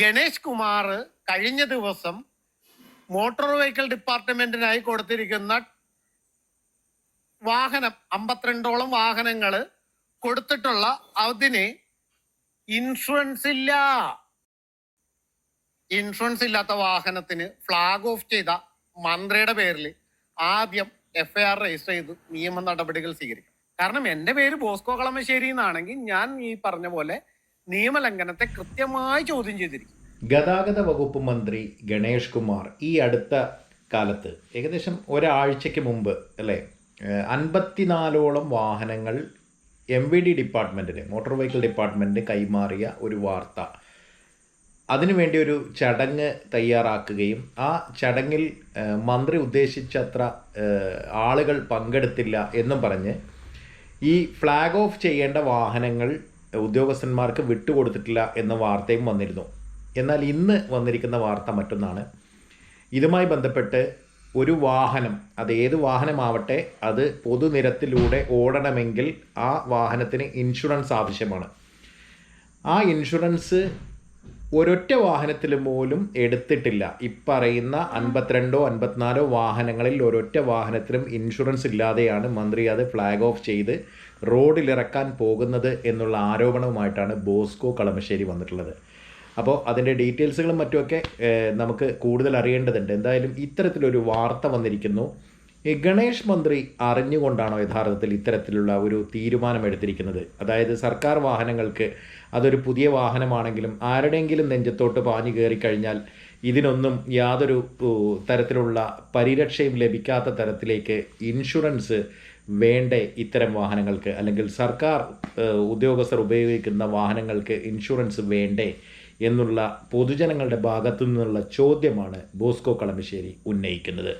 ഗണേഷ് കുമാർ കഴിഞ്ഞ ദിവസം motor vehicle ഡിപ്പാർട്ട്മെന്റിനായി കൊടുത്തിരിക്കുന്ന വാഹനം അമ്പത്തിരണ്ടോളം വാഹനങ്ങൾ കൊടുത്തിട്ടുള്ള അതിന് ഇൻഷുറൻസ് ഇല്ല. ഇൻഷുറൻസ് ഇല്ലാത്ത വാഹനത്തിന് ഫ്ലാഗ് ഓഫ് ചെയ്ത മന്ത്രിയുടെ പേരിൽ ആദ്യം എഫ് ഐ ആർ രജിസ്റ്റർ ചെയ്ത് നിയമ നടപടികൾ സ്വീകരിക്കും. കാരണം എന്റെ പേര് ബോസ്കോ കളമശ്ശേരി എന്നാണെങ്കിൽ ഞാൻ ഈ പറഞ്ഞ പോലെ നിയമലംഘനത്തെ കൃത്യമായി ചോദ്യം ചെയ്തിരിക്കും. ഗതാഗത വകുപ്പ് മന്ത്രി ഗണേഷ് കുമാർ ഈ അടുത്ത കാലത്ത് ഏകദേശം ഒരാഴ്ചയ്ക്ക് മുമ്പ് അല്ലേ അൻപത്തിനാലോളം വാഹനങ്ങൾ എം വി ഡി ഡിപ്പാർട്ട്മെന്റിന് മോട്ടോർ വെഹിക്കിൾ ഡിപ്പാർട്ട്മെന്റിന് കൈമാറിയ ഒരു വാർത്ത. അതിനുവേണ്ടി ഒരു ചടങ്ങ് തയ്യാറാക്കുകയും ആ ചടങ്ങിൽ മന്ത്രി ഉദ്ദേശിച്ചത്ര ആളുകൾ പങ്കെടുത്തില്ല എന്നും പറഞ്ഞ് ഈ ഫ്ലാഗ് ഓഫ് ചെയ്യേണ്ട വാഹനങ്ങൾ ഉദ്യോഗസ്ഥന്മാർക്ക് വിട്ടുകൊടുത്തിട്ടില്ല എന്ന വാർത്തയും വന്നിരുന്നു. എന്നാൽ ഇന്ന് വന്നിരിക്കുന്ന വാർത്ത മറ്റൊന്നാണ്. ഇതുമായി ബന്ധപ്പെട്ട് ഒരു വാഹനം അത് ഏത് വാഹനമാവട്ടെ അത് പൊതുനിരത്തിലൂടെ ഓടണമെങ്കിൽ ആ വാഹനത്തിന് ഇൻഷുറൻസ് ആവശ്യമാണ്. ആ ഇൻഷുറൻസ് ഒരൊറ്റ വാഹനത്തിൽ പോലും എടുത്തിട്ടില്ല. ഇപ്പറയുന്ന അൻപത്തിരണ്ടോ അൻപത്തിനാലോ വാഹനങ്ങളിൽ ഒരൊറ്റ വാഹനത്തിലും ഇൻഷുറൻസ് ഇല്ലാതെയാണ് മന്ത്രി അത് ഫ്ലാഗ് ഓഫ് ചെയ്ത് റോഡിലിറക്കാൻ പോകുന്നത് എന്നുള്ള ആരോപണവുമായിട്ടാണ് ബോസ്കോ കളമശ്ശേരി വന്നിട്ടുള്ളത്. അപ്പോൾ അതിന്റെ ഡീറ്റെയിൽസുകളും മറ്റുമൊക്കെ നമുക്ക് കൂടുതൽ അറിയേണ്ടതുണ്ട്. എന്തായാലും ഇത്തരത്തിലൊരു വാർത്ത വന്നിരിക്കുന്നു. ഗണേഷ് മന്ത്രി അറിഞ്ഞുകൊണ്ടാണോ യഥാർത്ഥത്തിൽ ഇത്തരത്തിലുള്ള ഒരു തീരുമാനം എടുത്തിരിക്കുന്നത് അതായത് സർക്കാർ വാഹനങ്ങൾക്ക് അതൊരു പുതിയ വാഹനമാണെങ്കിലും ആരുടെയെങ്കിലും നെഞ്ചത്തോട്ട് പാഞ്ഞു കയറിക്കഴിഞ്ഞാൽ ഇതിനൊന്നും യാതൊരു തരത്തിലുള്ള പരിരക്ഷയും ലഭിക്കാത്ത തരത്തിലേക്ക് ഇൻഷുറൻസ് വേണ്ടേ ഇത്തരം വാഹനങ്ങൾക്ക്? അല്ലെങ്കിൽ സർക്കാർ ഉദ്യോഗസ്ഥർ ഉപയോഗിക്കുന്ന വാഹനങ്ങൾക്ക് ഇൻഷുറൻസ് വേണ്ടേ എന്നുള്ള പൊതുജനങ്ങളുടെ ഭാഗത്തു നിന്നുള്ള ചോദ്യമാണ് ബോസ്കോ കളമശ്ശേരി ഉന്നയിക്കുന്നത്.